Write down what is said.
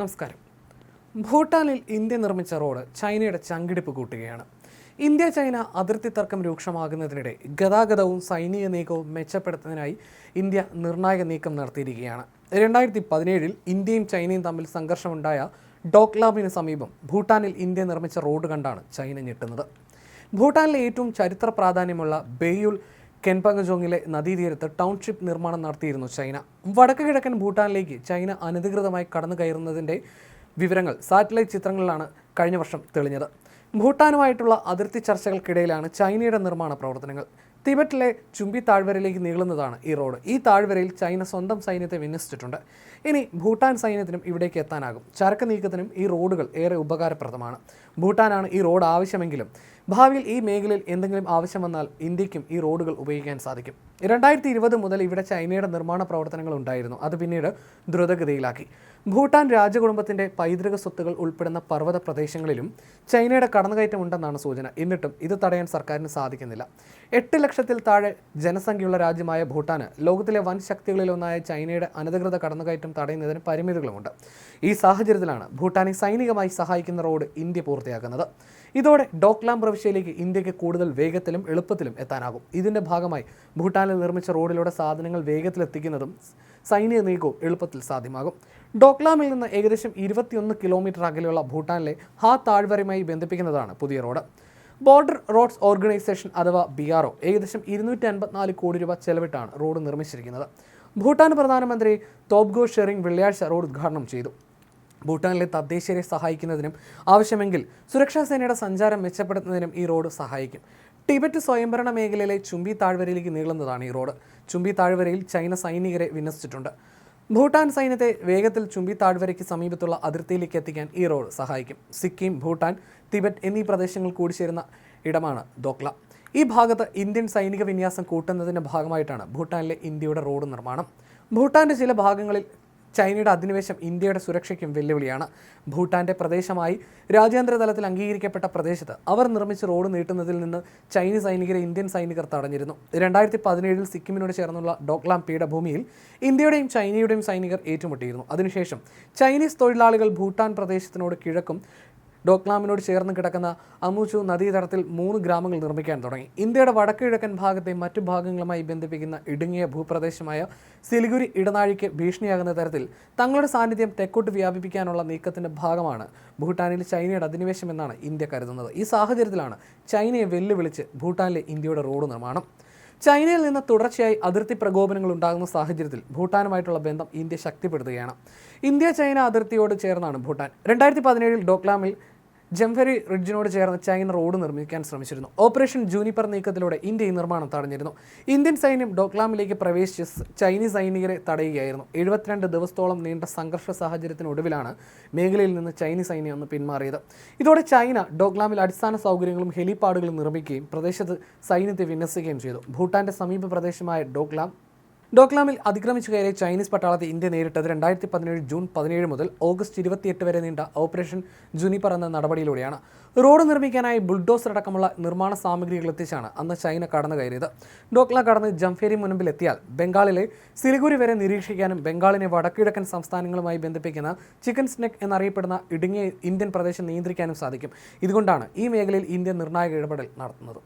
നമസ്കാരം. ഭൂട്ടാനിൽ ഇന്ത്യ നിർമ്മിച്ച റോഡ് ചൈനയുടെ ചങ്കിടിപ്പ് കൂട്ടുകയാണ്. ഇന്ത്യ ചൈന അതിർത്തി തർക്കം രൂക്ഷമാകുന്നതിനിടെ ഗതാഗതവും സൈനിക നീക്കവും മെച്ചപ്പെടുത്തുന്നതിനായി ഇന്ത്യ നിർണായക നീക്കം നടത്തിയിരിക്കുകയാണ്. രണ്ടായിരത്തി പതിനേഴിൽ ഇന്ത്യയും ചൈനയും തമ്മിൽ സംഘർഷമുണ്ടായ ഡോക്ലാമിന് സമീപം ഭൂട്ടാനിൽ ഇന്ത്യ നിർമ്മിച്ച റോഡ് കണ്ടാണ് ചൈന ഞെട്ടുന്നത്. ഭൂട്ടാനിലെ ഏറ്റവും ചരിത്ര പ്രാധാന്യമുള്ള ബെയ്യുൽ കെൻപങ്കജോങ്ങിലെ നദീതീരത്ത് ടൗൺഷിപ്പ് നിർമ്മാണം നടത്തിയിരുന്നു ചൈന. വടക്ക് കിഴക്കൻ ഭൂട്ടാനിലേക്ക് ചൈന അനധികൃതമായി കടന്നു കയറുന്നതിന്റെ വിവരങ്ങൾ സാറ്റലൈറ്റ് ചിത്രങ്ങളിലാണ് കഴിഞ്ഞ വർഷം തെളിഞ്ഞത്. ഭൂട്ടാനുമായിട്ടുള്ള അതിർത്തി ചർച്ചകൾക്കിടയിലാണ് ചൈനയുടെ നിർമ്മാണ പ്രവർത്തനങ്ങൾ. തിബറ്റിലെ ചുംബി താഴ്വരയിലേക്ക് നീളുന്നതാണ് ഈ റോഡ്. ഈ താഴ്വരയിൽ ചൈന സ്വന്തം സൈന്യത്തെ വിന്യസിച്ചിട്ടുണ്ട്. ഇനി ഭൂട്ടാൻ സൈന്യത്തിനും ഇവിടേക്ക് എത്താനാകും. ചരക്ക് നീക്കത്തിനും ഈ റോഡുകൾ ഏറെ ഉപകാരപ്രദമാണ്. ഭൂട്ടാനാണ് ഈ റോഡ് ആവശ്യമെങ്കിലും ഭാവിയിൽ ഈ മേഖലയിൽ എന്തെങ്കിലും ആവശ്യം വന്നാൽ ഇന്ത്യക്കും ഈ റോഡുകൾ ഉപയോഗിക്കാൻ സാധിക്കും. രണ്ടായിരത്തി ഇരുപത് മുതൽ ഇവിടെ ചൈനയുടെ നിർമ്മാണ പ്രവർത്തനങ്ങൾ ഉണ്ടായിരുന്നു. അത് പിന്നീട് ദ്രുതഗതിയിലാക്കി. ഭൂട്ടാൻ രാജകുടുംബത്തിന്റെ പൈതൃക സ്വത്തുകൾ ഉൾപ്പെടുന്ന പർവത പ്രദേശങ്ങളിലും ചൈനയുടെ കടന്നുകയറ്റം ഉണ്ടെന്നാണ് സൂചന. എന്നിട്ടും ഇത് തടയാൻ സർക്കാരിന് സാധിക്കുന്നില്ല. എട്ട് ലക്ഷത്തിൽ താഴെ ജനസംഖ്യയുള്ള രാജ്യമായ ഭൂട്ടാന് ലോകത്തിലെ വൻ ശക്തികളിലൊന്നായ ചൈനയുടെ അനധികൃത കടന്നുകയറ്റം തടയുന്നതിന് പരിമിതികളുമുണ്ട്. ഈ സാഹചര്യത്തിലാണ് ഭൂട്ടാനെ സൈനികമായി സഹായിക്കുന്ന റോഡ് ഇന്ത്യ പൂർത്തിയാക്കുന്നത്. ഇതോടെ ഡോക്ലാം പ്രവിശ്യയിലേക്ക് ഇന്ത്യയ്ക്ക് കൂടുതൽ വേഗത്തിലും എളുപ്പത്തിലും എത്താനാകും. ഇതിന്റെ ഭാഗമായി ഭൂട്ടാനിൽ നിർമ്മിച്ച റോഡിലൂടെ സാധനങ്ങൾ വേഗത്തിലെത്തിക്കുന്നതും സൈനിക നീക്കവും എളുപ്പത്തിൽ സാധ്യമാകും. ഡോക്ലാമിൽ നിന്ന് ഏകദേശം ഇരുപത്തിയൊന്ന് കിലോമീറ്റർ അകലെയുള്ള ഭൂട്ടാനിലെ ഹാ താഴ്വരയുമായി ബന്ധിപ്പിക്കുന്നതാണ് പുതിയ road. Border roads organisation B R O O ഏകദേശം ഇരുന്നൂറ്റി അൻപത്തിനാല് കോടി രൂപ ചെലവിട്ടാണ് റോഡ് നിർമ്മിച്ചിരിക്കുന്നത്. ഭൂട്ടാൻ പ്രധാനമന്ത്രി തോബ്ഗോ ഷെറിംഗ് വെള്ളിയാഴ്ച റോഡ് ഉദ്ഘാടനം ചെയ്തു. ഭൂട്ടാനിലെ തദ്ദേശീയരെ സഹായിക്കുന്നതിനും ആവശ്യമെങ്കിൽ സുരക്ഷാ സേനയുടെ സഞ്ചാരം മെച്ചപ്പെടുത്തുന്നതിനും ഈ റോഡ് സഹായിക്കും. ടിബറ്റ് സ്വയംഭരണ മേഖലയിലെ ചുംബി താഴ്വരയിലേക്ക് നീളുന്നതാണ് ഈ റോഡ്. ചുംബി താഴ്വരയിൽ ചൈന സൈനികരെ വിന്യസിച്ചിട്ടുണ്ട്. ഭൂട്ടാൻ സൈന്യത്തെ വേഗത്തിൽ ചുംബി താഴ്വരയ്ക്ക് സമീപത്തുള്ള അതിർത്തിയിലേക്ക് എത്തിക്കാൻ ഈ റോഡ് സഹായിക്കും. സിക്കിം ഭൂട്ടാൻ തിബറ്റ് എന്നീ പ്രദേശങ്ങൾ കൂടിച്ചേരുന്ന ഇടമാണ് ദോക്ല. ഈ ഭാഗത്ത് ഇന്ത്യൻ സൈനിക വിന്യാസം കൂട്ടുന്നതിന്റെ ഭാഗമായിട്ടാണ് ഭൂട്ടാനിലെ ഇന്ത്യയുടെ റോഡ് നിർമ്മാണം. ഭൂട്ടാന്റെ ചില ഭാഗങ്ങളിൽ ചൈനയുടെ അധിനിവേശം ഇന്ത്യയുടെ സുരക്ഷയ്ക്കും വെല്ലുവിളിയാണ്. ഭൂട്ടാന്റെ പ്രദേശമായി രാജ്യാന്തര തലത്തിൽ അംഗീകരിക്കപ്പെട്ട പ്രദേശത്ത് അവർ നിർമ്മിച്ച റോഡ് നീട്ടുന്നതിൽ നിന്ന് ചൈനീസ് സൈനികരെ ഇന്ത്യൻ സൈനികർ തടഞ്ഞിരുന്നു. രണ്ടായിരത്തി പതിനേഴിൽ സിക്കിമിനോട് ചേർന്നുള്ള ഡോക്ലാം പീഠഭൂമിയിൽ ഇന്ത്യയുടെയും ചൈനയുടെയും സൈനികർ ഏറ്റുമുട്ടിയിരുന്നു. അതിനുശേഷം ചൈനീസ് തൊഴിലാളികൾ ഭൂട്ടാൻ പ്രദേശത്തിനോട് കിഴക്കും ഡോക്ലാമിനോട് ചേർന്ന് കിടക്കുന്ന അമുചു നദീതടത്തിൽ മൂന്ന് ഗ്രാമങ്ങൾ നിർമ്മിക്കാൻ തുടങ്ങി. ഇന്ത്യയുടെ വടക്കുകിഴക്കൻ ഭാഗത്തെ മറ്റു ഭാഗങ്ങളുമായി ബന്ധിപ്പിക്കുന്ന ഇടുങ്ങിയ ഭൂപ്രദേശമായ സിലിഗുരി ഇടനാഴിക്ക് ഭീഷണിയാകുന്ന തരത്തിൽ തങ്ങളുടെ സാന്നിധ്യം തെക്കോട്ട് വ്യാപിപ്പിക്കാനുള്ള നീക്കത്തിന്റെ ഭാഗമാണ് ഭൂട്ടാനിൽ ചൈനയുടെ അധിനിവേശം എന്നാണ് ഇന്ത്യ കരുതുന്നത്. ഈ സാഹചര്യത്തിലാണ് ചൈനയെ വെല്ലുവിളിച്ച് ഭൂട്ടാനിലെ ഇന്ത്യയുടെ റോഡ് നിർമ്മാണം. ചൈനയിൽ നിന്ന് തുടർച്ചയായി അതിർത്തി പ്രകോപനങ്ങൾ ഉണ്ടാകുന്ന സാഹചര്യത്തിൽ ഭൂട്ടാനുമായിട്ടുള്ള ബന്ധം ഇന്ത്യ ശക്തിപ്പെടുത്തുകയാണ്. ഇന്ത്യ ചൈന അതിർത്തിയോട് ചേർന്നാണ് ഭൂട്ടാൻ. രണ്ടായിരത്തി പതിനേഴിൽ ഡോക്ലാമിൽ ജംഫരി റിഡ്ജിനോട് ചേർന്ന് ചൈന റോഡ് നിർമ്മിക്കാൻ ശ്രമിച്ചിരുന്നു. ഓപ്പറേഷൻ ജൂനിപ്പർ നീക്കത്തിലൂടെ ഇന്ത്യ ഈ നിർമ്മാണം തടഞ്ഞിരുന്നു. ഇന്ത്യൻ സൈന്യം ഡോക്ലാമിലേക്ക് പ്രവേശിച്ച് ചൈനീസ് സൈനികരെ തടയുകയായിരുന്നു. എഴുപത്തിരണ്ട് ദിവസത്തോളം നീണ്ട സംഘർഷ സാഹചര്യത്തിനൊടുവിലാണ് മേഖലയിൽ നിന്ന് ചൈനീസ് സൈന്യം ഒന്ന് പിന്മാറിയത്. ഇതോടെ ചൈന ഡോക്ലാമിൽ അടിസ്ഥാന സൗകര്യങ്ങളും ഹെലിപാഡുകളും നിർമ്മിക്കുകയും പ്രദേശത്ത് സൈന്യത്തെ വിന്യസിക്കുകയും ചെയ്തു. ഭൂട്ടാന്റെ സമീപ പ്രദേശമായ ഡോക്ലാം ഡോക്ലാമിൽ അതിക്രമിച്ചു കയറിയ ചൈനീസ് പട്ടാളത്തെ ഇന്ത്യ നേരിട്ടത് രണ്ടായിരത്തി പതിനേഴ് ജൂൺ പതിനേഴ് മുതൽ ഓഗസ്റ്റ് ഇരുപത്തിയെട്ട് വരെ നീണ്ട ഓപ്പറേഷൻ ജുനിപ്പർ എന്ന നടപടിയിലൂടെയാണ്. റോഡ് നിർമ്മിക്കാനായി ബുൾഡോസർ അടക്കമുള്ള നിർമ്മാണ സാമഗ്രികൾ എത്തിച്ചാണ് അന്ന് ചൈന കടന്നു കയറിയത്. ഡോക്ല കടന്ന് ജംഫേരി മുൻപിൽ എത്തിയാൽ ബംഗാളിലെ സിലിഗുരി വരെ നിരീക്ഷിക്കാനും ബംഗാളിനെ വടക്കിഴക്കൻ സംസ്ഥാനങ്ങളുമായി ബന്ധിപ്പിക്കുന്ന ചിക്കൻ സ്നെക് എന്നറിയപ്പെടുന്ന ഇടുങ്ങിയ ഇന്ത്യൻ പ്രദേശം നിയന്ത്രിക്കാനും സാധിക്കും. ഇതുകൊണ്ടാണ് ഈ മേഖലയിൽ ഇന്ത്യ നിർണായക ഇടപെടൽ നടത്തുന്നത്.